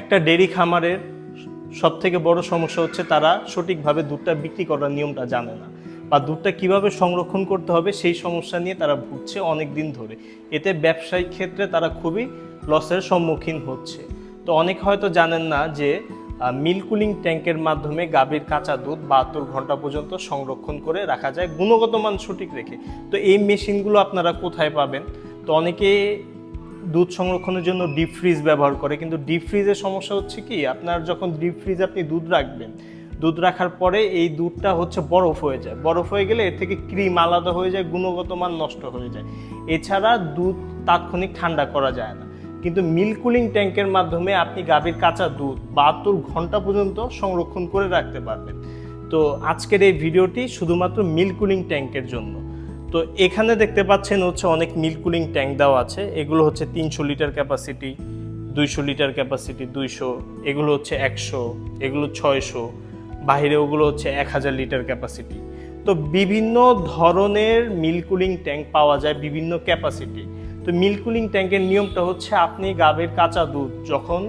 একটা ডেরি খামারের সব থেকে বড় সমস্যা হচ্ছে তারা সঠিকভাবে দুধটা বিক্রি করার নিয়মটা জানে না বা দুধটা কীভাবে সংরক্ষণ করতে হবে সেই সমস্যা নিয়ে তারা ভুগছে অনেক দিন ধরে। এতে ব্যবসায়িক ক্ষেত্রে তারা খুবই লসের সম্মুখীন হচ্ছে। তো অনেক হয়তো জানেন না যে মিল কুলিং ট্যাঙ্কের মাধ্যমে গাভীর কাঁচা দুধ বাহাত্তর ঘণ্টা পর্যন্ত সংরক্ষণ করে রাখা যায়, গুণগত মান সঠিক রেখে। তো এই মেশিনগুলো আপনারা কোথায় পাবেন? তো অনেকে দুধ সংরক্ষণের জন্য ডিপ ফ্রিজ ব্যবহার করে। কিন্তু ডিপ ফ্রিজের সমস্যা হচ্ছে কি? আপনার যখন ডিপ ফ্রিজে আপনি দুধ রাখবেন, দুধ রাখার পরে এই দুধটা হচ্ছে বরফ হয়ে যায়। বরফ হয়ে গেলে এর থেকে ক্রিম আলাদা হয়ে যায়, গুণগত মান নষ্ট হয়ে যায়। এছাড়া দুধ তাৎক্ষণিক ঠান্ডা করা যায় না। কিন্তু মিল্ক কুলিং ট্যাঙ্কের মাধ্যমে আপনি গাভীর কাঁচা দুধ বাহাত্তর ঘণ্টা পর্যন্ত সংরক্ষণ করে রাখতে পারবেন। তো আজকের এই ভিডিওটি শুধুমাত্র মিল্ক কুলিং ট্যাঙ্কের জন্য। তো এখানে দেখতে পাচ্ছেন হচ্ছে অনেক মিল্ক কুলিং ট্যাঙ্ক দেওয়া আছে। এগুলো হচ্ছে তিনশো লিটার ক্যাপাসিটি দুইশো লিটার ক্যাপাসিটি দুইশো, এগুলো হচ্ছে একশো, এগুলো ছয়শো বাইরে ওগুলো হচ্ছে এক হাজার লিটার ক্যাপাসিটি তো বিভিন্ন ধরনের মিল্ক কুলিং ট্যাঙ্ক পাওয়া যায় বিভিন্ন ক্যাপাসিটি তো মিল্ক কুলিং ট্যাঙ্কের নিয়মটা হচ্ছে আপনি গাবের কাঁচা দুধ যখন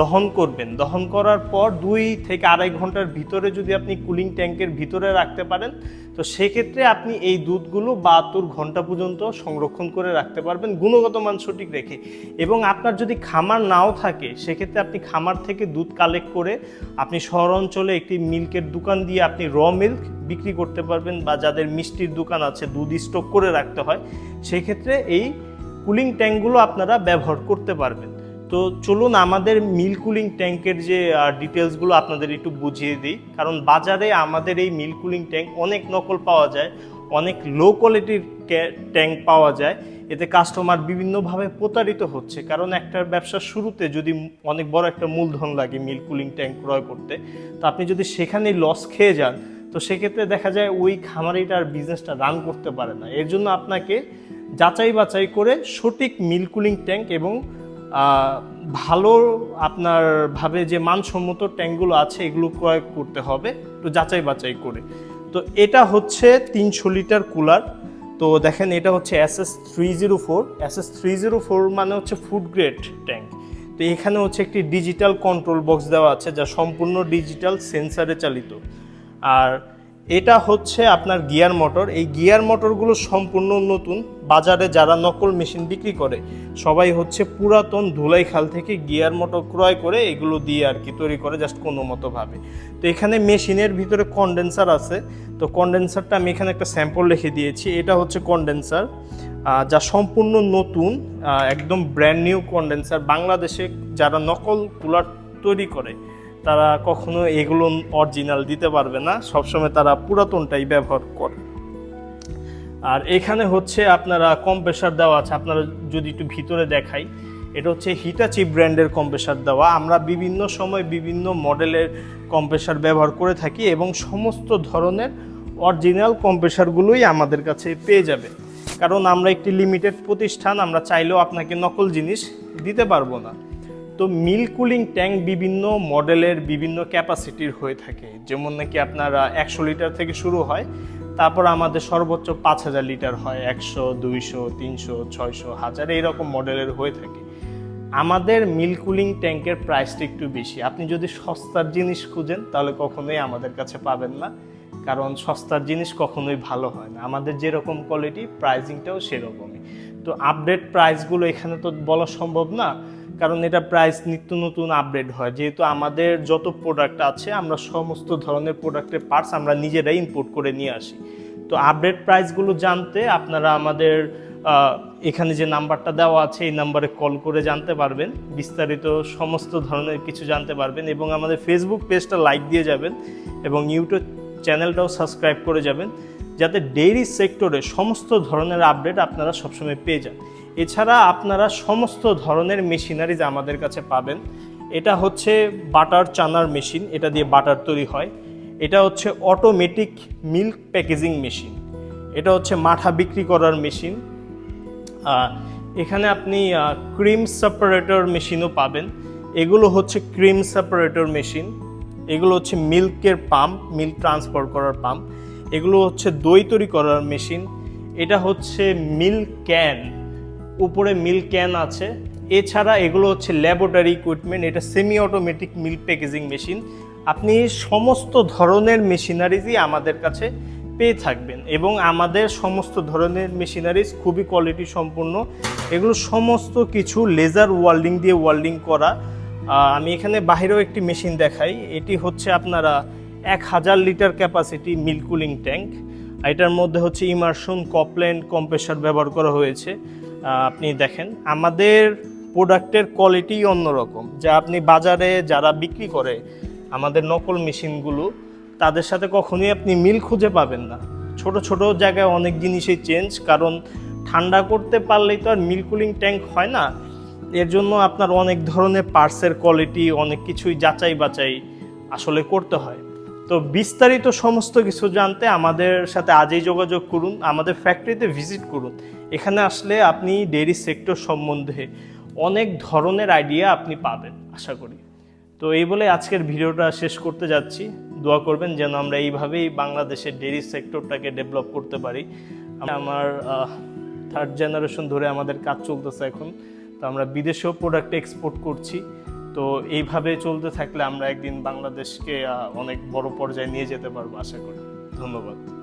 দহন করবেন। দহন করার পর দুই থেকে আড়াই ঘণ্টার ভিতরে যদি আপনি কুলিং ট্যাঙ্কের ভিতরে রাখতে পারেন, তো সেক্ষেত্রে আপনি এই দুধগুলো বাহাত্তর ঘণ্টা পর্যন্ত সংরক্ষণ করে রাখতে পারবেন গুণগত মান সঠিক রেখে। এবং আপনার যদি খামার নাও থাকে, সেক্ষেত্রে আপনি খামার থেকে দুধ কালেক্ট করে আপনি শহর অঞ্চলে একটি মিল্কের দোকান দিয়ে আপনি র মিল্ক বিক্রি করতে পারবেন বা যাদের মিষ্টির দোকান আছে, দুধ স্টক করে রাখতে হয়, সেক্ষেত্রে এই কুলিং ট্যাঙ্কগুলো আপনারা ব্যবহার করতে পারবেন। তো চলুন আমাদের মিল কুলিং ট্যাঙ্কের যে ডিটেলসগুলো আপনাদের একটু বুঝিয়ে দিই। কারণ বাজারে আমাদের এই মিল কুলিং ট্যাঙ্ক অনেক নকল পাওয়া যায়, অনেক লো কোয়ালিটির ট্যাঙ্ক পাওয়া যায়। এতে কাস্টমার বিভিন্নভাবে প্রতারিত হচ্ছে। কারণ একটা ব্যবসার শুরুতে যদি অনেক বড় একটা মূলধন লাগে মিল কুলিং ট্যাঙ্ক ক্রয় করতে, তো আপনি যদি সেখানে লস খেয়ে যান, তো সেক্ষেত্রে দেখা যায় ওই খামারিটার বিজনেসটা রান করতে পারে না। এর জন্য আপনাকে যাচাই বাছাই করে সঠিক মিল কুলিং ট্যাঙ্ক এবং ভালো আপনার ভাবে যে মানসম্মত ট্যাঙ্কগুলো আছে, এগুলো ক্রয় করতে হবে, একটু যাচাই বাছাই করে। তো এটা হচ্ছে তিনশো লিটার কুলার। তো দেখেন, এটা হচ্ছে S S three zero four. S S three zero four মানে হচ্ছে ফুড গ্রেড ট্যাঙ্ক। তো এখানে হচ্ছে একটি ডিজিটাল কন্ট্রোল বক্স দেওয়া আছে, যা সম্পূর্ণ ডিজিটাল সেন্সারে চালিত। আর এটা হচ্ছে আপনার গিয়ার মোটর। এই গিয়ার মোটরগুলো সম্পূর্ণ নতুন। বাজারে যারা নকল মেশিন বিক্রি করে, সবাই হচ্ছে পুরাতন ধুলাই খাল থেকে গিয়ার মোটর ক্রয় করে এগুলো দিয়ে আর কি তৈরি করে জাস্ট কোনো মতোভাবে তো এখানে মেশিনের ভিতরে কন্ডেন্সার আছে। তো কন্ডেন্সারটা আমি এখানে একটা স্যাম্পল রেখে দিয়েছি। এটা হচ্ছে কন্ডেন্সার যা সম্পূর্ণ নতুন একদম ব্র্যান্ড নিউ কন্ডেন্সার বাংলাদেশে যারা নকল কুলার তৈরি করে, তারা কখনো এগুলো অরিজিনাল দিতে পারবে না। সবসময় তারা পুরাতনটাই ব্যবহার করে। আর এখানে হচ্ছে আপনারা কম্প্রেসার দেওয়া আছে। আপনারা যদি একটু ভিতরে দেখাই, এটা হচ্ছে হিটাচি ব্র্যান্ডের কম্প্রেসার দেওয়া। আমরা বিভিন্ন সময় বিভিন্ন মডেলের কম্প্রেসার ব্যবহার করে থাকি এবং সমস্ত ধরনের অরিজিনাল কম্প্রেসারগুলোই আমাদের কাছে পেয়ে যাবে। কারণ আমরা একটি লিমিটেড প্রতিষ্ঠান, আমরা চাইলেও আপনাকে নকল জিনিস দিতে পারব না। তো মিল কুলিং ট্যাঙ্ক বিভিন্ন মডেলের বিভিন্ন ক্যাপাসিটির হয়ে থাকে। যেমন নাকি আপনারা একশো লিটার থেকে শুরু হয় তারপর আমাদের সর্বোচ্চ পাঁচ হাজার লিটার হয়, একশো, দুইশো, তিনশো, ছয়শো, হাজার, এইরকম মডেলের হয়ে থাকে। আমাদের মিল কুলিং ট্যাঙ্কের প্রাইসটা একটু বেশি। আপনি যদি সস্তার জিনিস খুঁজেন, তাহলে কখনোই আমাদের কাছে পাবেন না, কারণ সস্তার জিনিস কখনোই ভালো হয় না। আমাদের যেরকম কোয়ালিটি প্রাইজিংটাও সেরকমই। তো আপডেট প্রাইসগুলো এখানে তো বলা সম্ভব না। কারণ এটা প্রাইস নিত্য নতুন আপডেট হয়। যেহেতু আমাদের যত প্রোডাক্ট আছে, আমরা সমস্ত ধরনের প্রোডাক্টের পার্টস আমরা নিজেরাই ইম্পোর্ট করে নিয়ে আসি। তো আপডেট প্রাইসগুলো জানতে আপনারা আমাদের এখানে যে নাম্বারটা দেওয়া আছে, এই নাম্বারে কল করে জানতে পারবেন। বিস্তারিত সমস্ত ধরনের কিছু জানতে পারবেন এবং আমাদের ফেসবুক পেজটা লাইক দিয়ে যাবেন এবং ইউটিউব চ্যানেলটাও সাবস্ক্রাইব করে যাবেন। যাতে ডেইরি সেক্টরে সমস্ত ধরনের আপডেট আপনারা সবসময় পেয়ে যান। এছাড়া আপনারা সমস্ত ধরনের মেশিনারিজ আমাদের কাছে পাবেন। এটা হচ্ছে বাটার চানার মেশিন, এটা দিয়ে বাটার তৈরি হয়। এটা হচ্ছে অটোমেটিক মিল্ক প্যাকেজিং মেশিন এটা হচ্ছে মাঠা বিক্রি করার মেশিন। এখানে আপনি ক্রিম সেপারেটর মেশিনও পাবেন। এগুলো হচ্ছে ক্রিম সেপারেটর মেশিন এগুলো হচ্ছে মিল্কের পাম্প মিল্ক ট্রান্সফার করার পাম্প এগুলো হচ্ছে দই তৈরি করার মেশিন। এটা হচ্ছে মিল্ক ক্যান। উপরে মিল্ক ক্যান আছে। এছাড়া এগুলো হচ্ছে ল্যাবরেটরি ইকুইপমেন্ট। এটা semi automatic milk packaging machine. আপনি সমস্ত ধরনের মেশিনারিজই আমাদের কাছে পেয়ে থাকবেন এবং আমাদের সমস্ত ধরনের মেশিনারিজ খুবই কোয়ালিটি সম্পন্ন এগুলো সমস্ত কিছু লেজার ওয়ার্ল্ডিং দিয়ে ওয়ার্ল্ডিং করা। আমি এখানে বাইরেও একটি মেশিন দেখাই। এটি হচ্ছে আপনারা এক হাজার litre capacity milk cooling tank. এটার মধ্যে হচ্ছে ইমার্শন কপল্যান্ড কম্প্রেসার ব্যবহার করা হয়েছে। আপনি দেখেন, আমাদের প্রোডাক্টের কোয়ালিটি অন্যরকম। যা আপনি বাজারে যারা বিক্রি করে, আমাদের নকল মেশিনগুলো, তাদের সাথে কখনোই আপনি মিল খুঁজে পাবেন না। ছোট ছোট জায়গায় অনেক জিনিসই চেঞ্জ কারণ ঠান্ডা করতে পারলেই তো আর মিল কুলিং ট্যাঙ্ক হয় না। এর জন্য আপনার অনেক ধরনের পার্সের কোয়ালিটি অনেক কিছুই যাচাই বাছাই আসলে করতে হয়। তো বিস্তারিত সমস্ত কিছু জানতে আমাদের সাথে আজই যোগাযোগ করুন, আমাদের ফ্যাক্টরিতে ভিজিট করুন। এখানে আসলে আপনি ডেইরি সেক্টর সম্বন্ধে অনেক ধরনের আইডিয়া আপনি পাবেন, আশা করি। তো এই বলে আজকের ভিডিওটা শেষ করতে যাচ্ছি। দোয়া করবেন যেন আমরা এইভাবেই বাংলাদেশের ডেইরি সেক্টরটাকে ডেভেলপ করতে পারি। আমার থার্ড জেনারেশন ধরে আমাদের কাজ চলতেছে এখন। তো আমরা বিদেশেও প্রোডাক্ট এক্সপোর্ট করছি। তো এইভাবে চলতে থাকলে আমরা একদিন বাংলাদেশকে অনেক বড় পর্যায়ে নিয়ে যেতে পারব, আশা করি। ধন্যবাদ।